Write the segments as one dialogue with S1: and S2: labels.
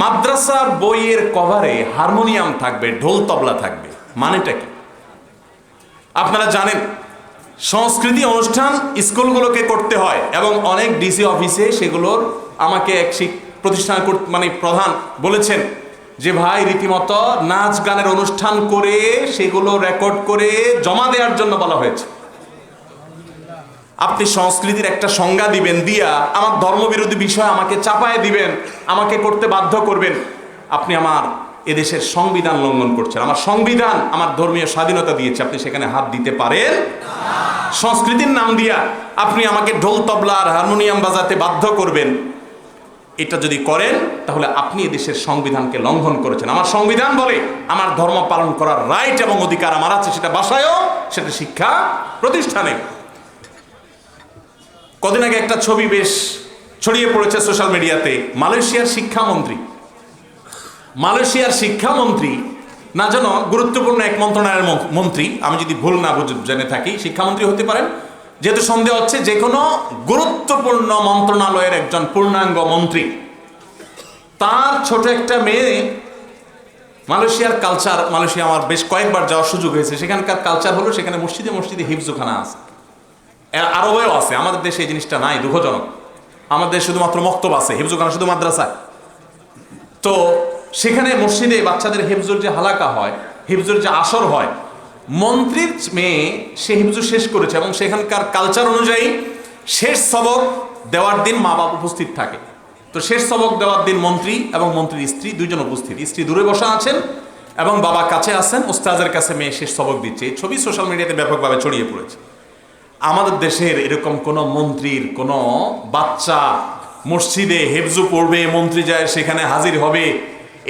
S1: মাদ্রাসার বইয়ের কভারে হারমোনিয়াম থাকবে, ঢোল তবলা থাকবে। মানেটা কি? আপনারা জানেন, সংস্কৃতি অনুষ্ঠান স্কুলগুলোকে করতে হয় এবং অনেক ডিসি অফিসে সেগুলোর আমাকে এক প্রতিষ্ঠান মানে প্রধান বলেছেন যে, ভাই, রীতিমতো নাচ গানের অনুষ্ঠান করে সেগুলো রেকর্ড করে জমা দেওয়ার জন্য বলা হয়েছে। আপনি সংস্কৃতির একটা সংজ্ঞা দিবেন, দিয়া আমার ধর্মবিরোধী বিষয় আমাকে চাপায় দিবেন, আমাকে করতে বাধ্য করবেন। আপনি আমার এদেশের সংবিধান লঙ্ঘন করছেন। আমার সংবিধান আমার ধর্মীয় স্বাধীনতা দিয়েছে। আপনি সেখানে হাত দিতে পারেন। সংস্কৃতির নাম দিয়া আপনি আমাকে ঢোল, তবলা আর হারমোনিয়াম বাজাতে বাধ্য করবেন। এটা যদি করেন, তাহলে আপনি এদেশের সংবিধানকে লঙ্ঘন করেছেন। আমার সংবিধান বলে আমার ধর্ম পালন করার রাইট এবং অধিকার আমার আছে, সেটা বাসায়ও, সেটা শিক্ষা প্রতিষ্ঠানে। কদিন আগে একটা ছবি বেশ ছড়িয়ে পড়েছে সোশ্যাল মিডিয়াতে, মালয়েশিয়ার শিক্ষামন্ত্রী। মালয়েশিয়ার শিক্ষামন্ত্রী না যেন গুরুত্বপূর্ণ এক মন্ত্রণালয়ের মন্ত্রী, আমি যদি ভুল না জেনে থাকি, শিক্ষামন্ত্রী হতে পারেন, যেহেতু সন্দেহ হচ্ছে যে কোনো গুরুত্বপূর্ণ মন্ত্রণালয়ের একজন পূর্ণাঙ্গ মন্ত্রী, তার ছোট একটা মেয়ে মালয়েশিয়ার কালচার, মালয়েশিয়া আমার বেশ কয়েকবার যাওয়ার সুযোগ হয়েছে, সেখানকার কালচার হলো সেখানে মসজিদে মসজিদে হিফজোখানা আছে। আরবেও আছে, আমাদের দেশে এই জিনিসটা নাই, দুঃখজনক। আমাদের শুধুমাত্র মক্তব আছে হিফজুখানা শুধু মাদ্রাসায়। তো সেখানে মসজিদে বাচ্চাদের হিফজুর যে হালাকা হয়, হিফজুর যে আসর হয়, মন্ত্রীর মেয়ে সে হিফজুর শেষ করেছে এবং সেখানকার কালচার অনুযায়ী শেষ সবক দেওয়ার দিন মা বাবা উপস্থিত থাকে। তো শেষ সবক দেওয়ার দিন মন্ত্রী এবং মন্ত্রীর স্ত্রী দুইজন উপস্থিত। স্ত্রী দূরে বসা আছেন এবং বাবা কাছে আছেন ওস্তাজের কাছে মেয়ে শেষ সবক দিচ্ছে। এই ছবি সোশ্যাল মিডিয়াতে ব্যাপকভাবে ছড়িয়ে পড়েছে। আমাদের দেশের এরকম কোন মন্ত্রীর কোন বাচ্চা মসজিদে হেফজু পড়বে, মন্ত্রী যায়, সেখানে হাজির হবে।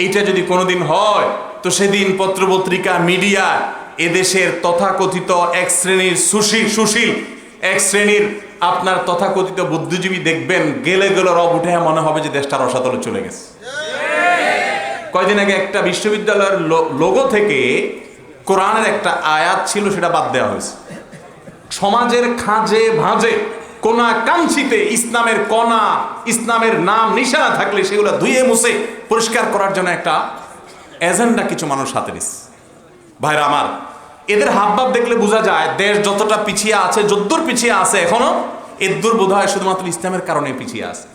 S1: এইটা যদি কোনোদিন হয়, তো সেদিন পত্রপত্রিকা, মিডিয়া এদেশের তথাকথিত এক শ্রেণির সুশীল সুশীল, এক শ্রেণির আপনার তথাকথিত বুদ্ধিজীবী দেখবেন, গেলে গেলে রব উঠে মনে হবে যে দেশটা রসাতলে চলে গেছে। কয়দিন আগে একটা বিশ্ববিদ্যালয়ের লোগো থেকে কোরআনের একটা আয়াত ছিল, সেটা বাদ দেওয়া হয়েছে। সমাজের খাঁজে ভাঁজে, কোনা কাঞ্চিতে ইসলামের কণা, ইসলামের নাম, নিশানা থাকলে সেগুলো ধুয়ে মুছে পরিষ্কার করার জন্য একটা এজেন্ডা কিছু মানুষ হাতে নিস। ভাইরা আমার, এদের হাবভাব দেখলে বোঝা যায় দেশ যতটা পিছিয়ে আছে, যদ্দূর পিছিয়ে আছে এখনও, এদ্দুর বোধ হয় শুধুমাত্র ইসলামের কারণে পিছিয়ে আছে।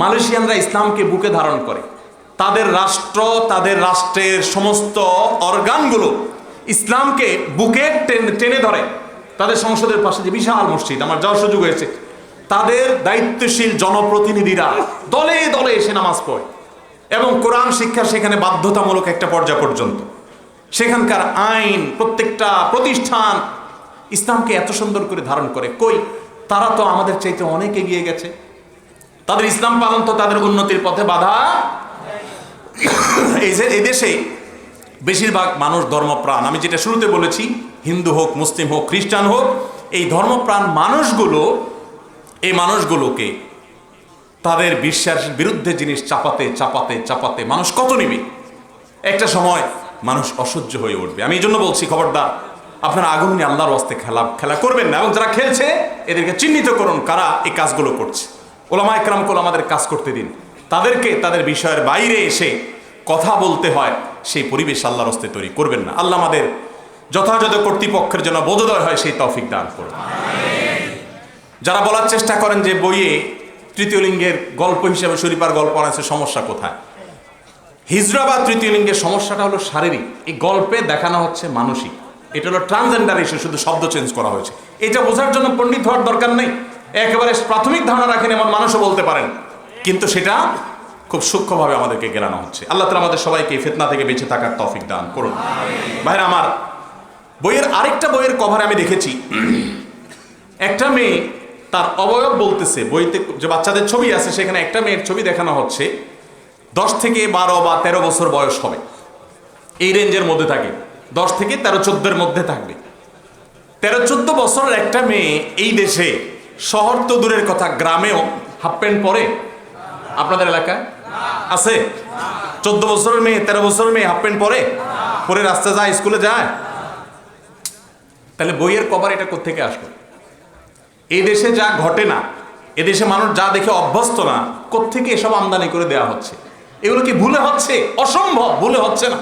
S1: মালয়েশিয়ানরা ইসলামকে বুকে ধারণ করে। তাদের রাষ্ট্র, তাদের রাষ্ট্রের সমস্ত অর্গানগুলো ইসলামকে বুকে টেনে টেনে ধরে। তাদের সংসদের পাশে যে বিশাল মসজিদ, আমার যাওয়ার সুযোগ হয়েছে। তাদের দায়িত্বশীল জনপ্রতিনিধিরা দলে দলে এসে নামাজ পড়ে এবং কোরআন শিক্ষা সেখানে বাধ্যতামূলক একটা পর্যায় পর্যন্ত। সেখানকার আইন, প্রত্যেকটা প্রতিষ্ঠান ইসলামকে এত সুন্দর করে ধারণ করে। কই? তারা তো আমাদের চাইতে অনেক এগিয়ে গেছে। তাদের ইসলাম পালন তো তাদের উন্নতির পথে বাধা। এই যে এদেশে বেশিরভাগ মানুষ ধর্মপ্রাণ। আমি যেটা শুরুতে বলেছি হিন্দু হোক, মুসলিম হোক, খ্রিস্টান হোক, এই ধর্মপ্রাণ মানুষগুলো, এই মানুষগুলোকে তাদের বিশ্বাসের বিরুদ্ধে জিনিস চাপাতে চাপাতে চাপাতে মানুষ কত নিবে? একটা সময় মানুষ অসহ্য হয়ে উঠবে। আমি এই জন্য বলছি, খবরদার, আপনারা আগুন নিয়ে আল্লাহর ওয়াস্তে খেলা খেলা করবেন না এবং যারা খেলছে, এদেরকে চিহ্নিত করুন কারা এই কাজগুলো করছে। ওলামা একরাম কোল আমাদের কাজ করতে দিন। তাদেরকে, তাদের বিষয়ের বাইরে এসে কথা বলতে হয়, সেই পরিবেশ আল্লাহর হস্তে তৈরি করবেন না। আল্লাহ আমাদের যথাযথ কর্তৃপক্ষের জন্য বোধোদয় হয় সেই তৌফিক দান করুন। যারা বলার চেষ্টা করেন যে বইয়ে তৃতীয় লিঙ্গের গল্প হিসেবে শরীফার গল্প আছে, সমস্যা কোথায়? হিজরা বা তৃতীয় লিঙ্গের সমস্যাটা হলো শারীরিক। এই গল্পে দেখানো হচ্ছে মানসিক। এটা হলো ট্রান্সজেন্ডার ইস্যু শুধু শব্দ চেঞ্জ করা হয়েছে। এটা বোঝার জন্য পণ্ডিত হওয়ার দরকার নেই। একেবারে প্রাথমিক ধারণা রাখেন এমন মানুষও বলতে পারেন। কিন্তু সেটা খুব সূক্ষ্মভাবে আমাদেরকে গেলানো হচ্ছে। আল্লাহ তালা আমাদের সবাইকে ফেতনা থেকে বেঁচে থাকার তফিক দান করুন। ভাইরা, আমার বইয়ের আরেকটা বইয়ের কভারে আমি দেখেছি। একটা মেয়ে তার অবয়ব বলতেছে, বইতে যে বাচ্চাদের ছবি আছে, সেখানে একটা মেয়ের ছবি দেখানো হচ্ছে, দশ থেকে বারো বা তেরো বছর বয়স হবে। এই রেঞ্জের মধ্যে থাকে, দশ থেকে তেরো চোদ্দের মধ্যে থাকবে। তেরো চোদ্দ বছরের একটা মেয়ে এই দেশে, শহর তো দূরের কথা, গ্রামেও হাফ প্যান্ট পরে? আপনাদের এলাকায়? আছে? চোদ্দ বছরের মেয়ে, তেরো বছরের মেয়ে হাফ প্যান্ট পরে? পরে রাস্তা যায়, স্কুলে যায়? তাহলে বইয়ের কভার এটা কোথেকে আসলো? এই দেশে যা ঘটে না এদেশে মানুষ যা দেখে অভ্যস্ত না, কোত্থেকে এসব আমদানি করে দেওয়া হচ্ছে? এগুলো কি ভুলে হচ্ছে? অসম্ভব, ভুলে হচ্ছে না।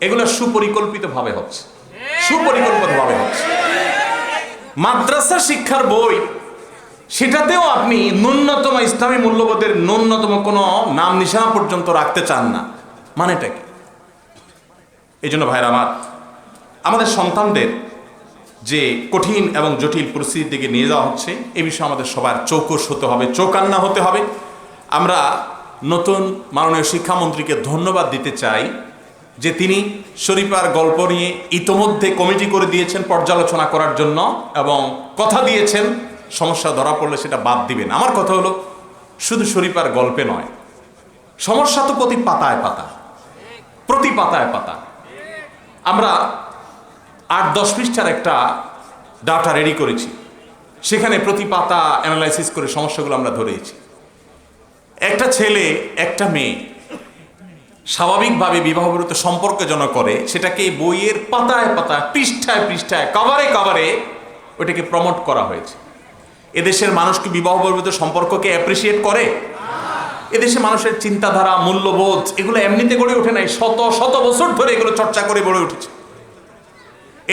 S1: এগুলো সুপরিকল্পিত ভাবে হচ্ছে। সুপরিকল্পিত ভাবে হচ্ছে। মাদ্রাসা শিক্ষার বই, সেটাতেও আপনি ন্যূনতম ইসলামী মূল্যবোধের ন্যূনতম কোনো নাম নিশানা পর্যন্ত রাখতে চান না। মানেটা কি? এই জন্য ভাইরা আমার, আমাদের সন্তানদের যে কঠিন এবং জটিল পরিস্থিতির দিকে নিয়ে যাওয়া হচ্ছে, এ বিষয়ে আমাদের সবার চৌকস হতে হবে, চৌকান্না হতে হবে। আমরা নতুন মাননীয় শিক্ষামন্ত্রীকে ধন্যবাদ দিতে চাই যে তিনি শরীফার গল্প নিয়ে ইতোমধ্যে কমিটি করে দিয়েছেন পর্যালোচনা করার জন্য এবং কথা দিয়েছেন। সমস্যা ধরা পড়লে সেটা বাদ দিবেন। আমার কথা হলো, শুধু শরীফার গল্পে নয়, সমস্যা তো প্রতি পাতায় পাতা, প্রতি পাতায় পাতা। আমরা আট দশ পৃষ্ঠার একটা ডাটা রেডি করেছি। সেখানে প্রতি পাতা অ্যানালাইসিস করে সমস্যাগুলো আমরা ধরেছি। একটা ছেলে, একটা মেয়ে স্বাভাবিকভাবে বিবাহবিরত সম্পর্ক যেন করে, সেটাকে বইয়ের পাতায় পাতায়, পৃষ্ঠায় পৃষ্ঠায় কভারে কভারে ওইটাকে প্রমোট করা হয়েছে। এদেশের মানুষ কি বিবাহবিরত সম্পর্ককে অ্যাপ্রিসিয়েট করে? এদেশে মানুষের চিন্তাধারা, মূল্যবোধ, এগুলো এমনিতে গড়ে ওঠে নাই, শত শত বছর ধরে এগুলো চর্চা করে গড়ে উঠেছে।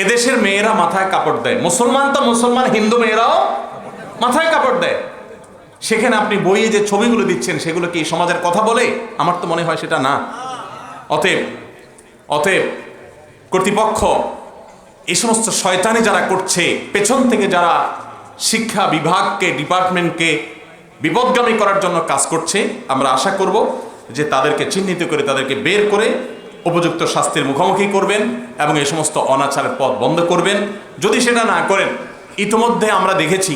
S1: এদেশের মেয়েরা মাথায় কাপড় দেয়। মুসলমান তো মুসলমান, হিন্দু মেয়েরাও মাথায় কাপড় দেয়। সেখানে আপনি বইয়ে যে ছবিগুলো দিচ্ছেন, সেগুলো কি সমাজের কথা বলে? আমার তো মনে হয় সেটা না। অতএব অতএব কর্তৃপক্ষ এই সমস্ত শয়তানি যারা করছে, পেছন থেকে যারা শিক্ষা বিভাগকে, ডিপার্টমেন্টকে বিপদগামী করার জন্য কাজ করছে, আমরা আশা করব যে তাদেরকে চিহ্নিত করে, তাদেরকে বের করে উপযুক্ত শাস্তির মুখোমুখি করবেন এবং এই সমস্ত অনাচারের পথ বন্ধ করবেন। যদি সেটা না করেন, ইতিমধ্যে আমরা দেখেছি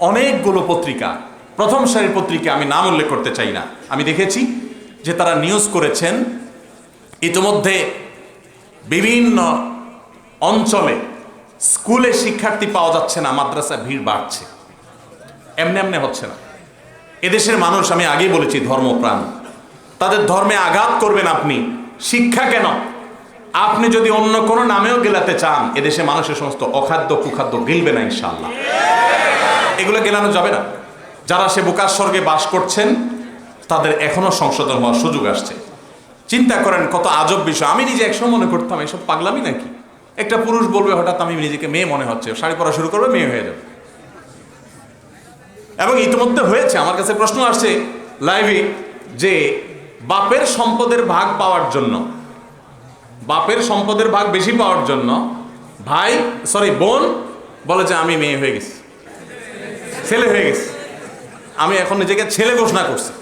S1: অনেকগুলো পত্রিকা, প্রথম সারির পত্রিকা আমি নাম উল্লেখ করতে চাই না। আমি দেখেছি যে তারা নিউজ করেছেন, ইতিমধ্যে বিভিন্ন অঞ্চলে স্কুলে শিক্ষার্থী পাওয়া যাচ্ছে না, মাদ্রাসায় ভিড় বাড়ছে। এমনি এমনি হচ্ছে না। এদেশের মানুষ, আমি আগেই বলেছি, ধর্মপ্রাণ। তাদের ধর্মে আঘাত করবেন আপনি শিক্ষা কেন? আপনি যদি অন্য কোনো নামেও গেলাতে চান, এদেশে মানুষের সমস্ত অখাদ্য কুখাদ্য গিলবে না ইনশাল্লাহ এগুলো গেলানো যাবে না। যারা সে বোকার স্বর্গে বাস করছেন, তাদের এখনও সংশোধন হওয়ার সুযোগ আসছে। চিন্তা করেন কত আজব বিষয়। আমি নিজে একসময় মনে করতাম, এসব পাগলামি নাকি? একটা পুরুষ বলবে, হঠাৎ আমি নিজেকে মেয়ে মনে হচ্ছে, শাড়ি পরা শুরু করবে, মেয়ে হয়ে যাবে। এবং ইতিমধ্যে হয়েছে, আমার কাছে প্রশ্ন আসছে, লাইভে, যে বাপের সম্পদের ভাগ পাওয়ার জন্য। বাপের সম্পদের ভাগ বেশি পাওয়ার জন্য ভাই সরি বোন বলে যে আমি মেয়ে হয়ে গেছি। ছেলে হয়ে গেছি। আমি এখন নিজেকে ছেলে ঘোষণা করছি।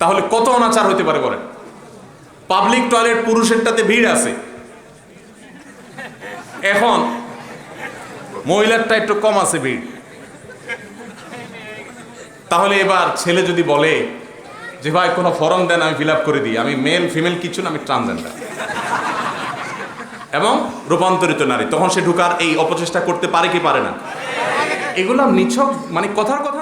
S1: তাহলে কত অনাচার হতে পারে বলেন? পাবলিক টয়লেট পুরুষেরটাতে ভিড় আছে। এখন মহিলারটা একটু কম আছে ভিড়। তাহলে এবার ছেলে যদি বলে যে ভাই, কোনো ফর্ম দেন, আমি ফিল করে দিই। আমি মেল ফিমেল কিছু না, আমি ট্রান্সজেন্ডার এবং রূপান্তরিত নারী, তখন সে ঢুকার এই অপচেষ্টা করতে পারে কি পারে না? এগুলো নিছক মানে কথার কথা